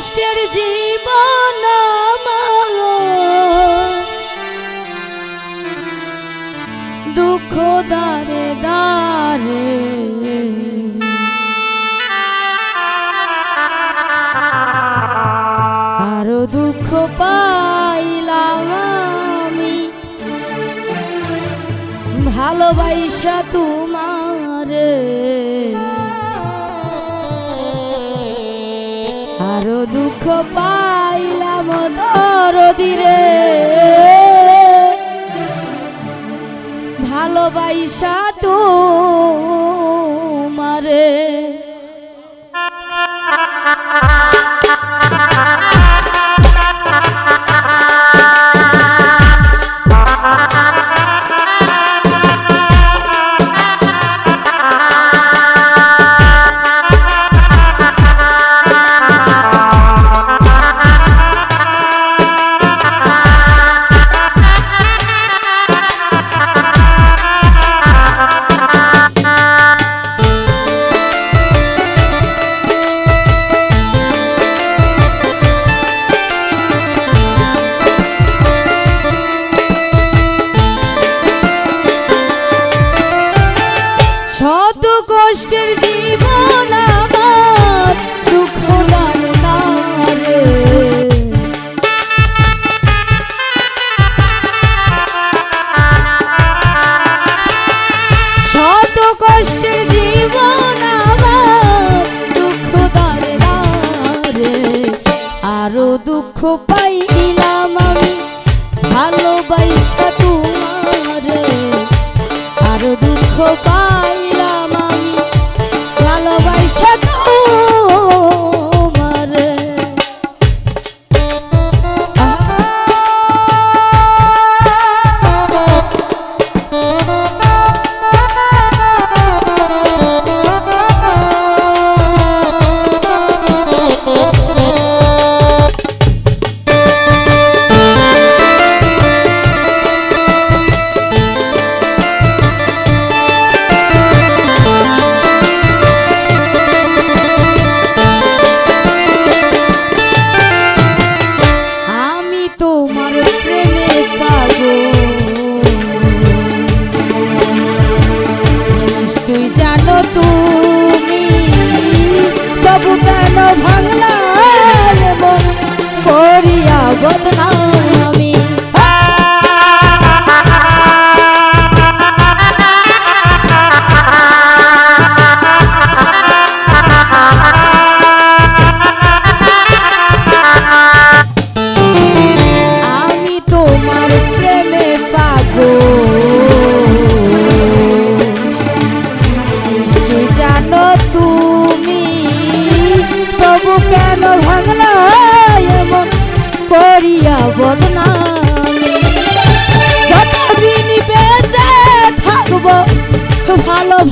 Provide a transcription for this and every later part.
কষ্টের জীবন দুঃখ দারে দারে আরও দুঃখ পাইলাম ভালোবাসা তোমার। আরও দুঃখ পাইলাম দরদিরে। ভালোবাইসা তো মারে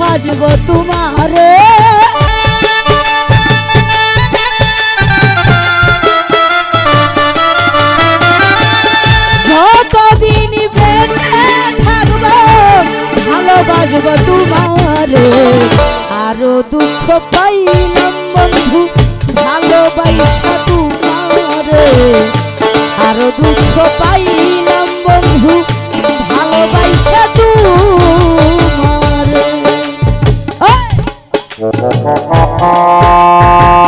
ভাজব তোমার। যতদিন বেঁচে থাকব, ভালোবাসব তোমারে। আরও দুঃখ পাইলাম বন্ধু, ভালোবাসা তোমারে। আরও দুঃখ পাই Oh, oh, oh, oh.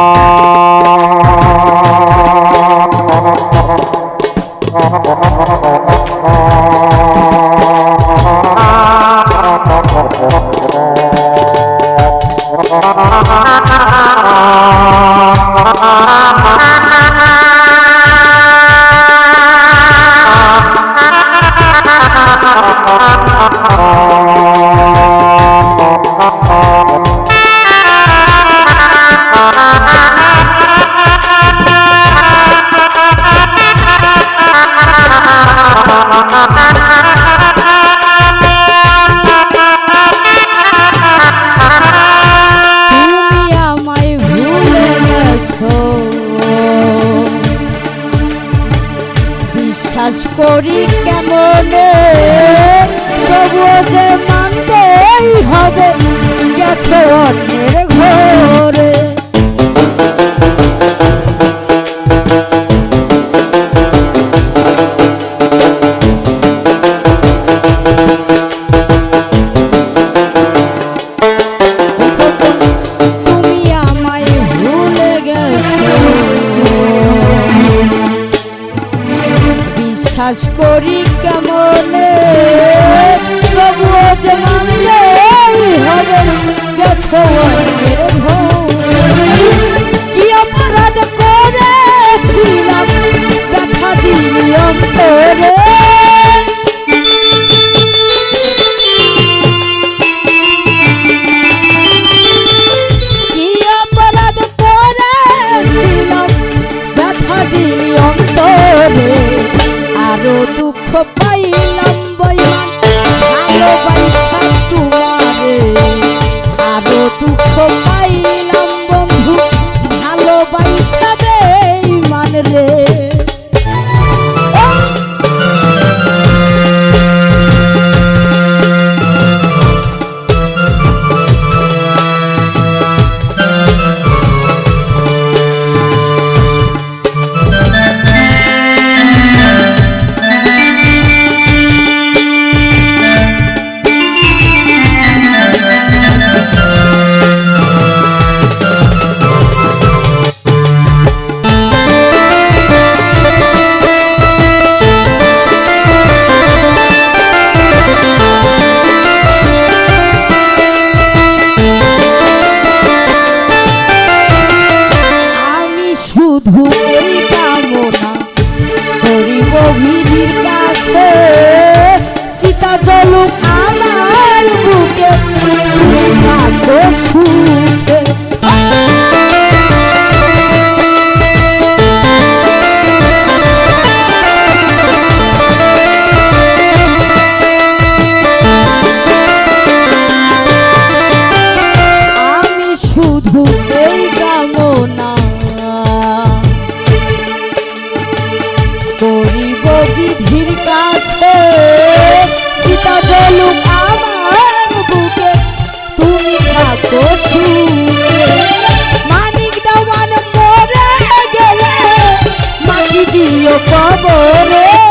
বাস করি। দুঃখ কবরে।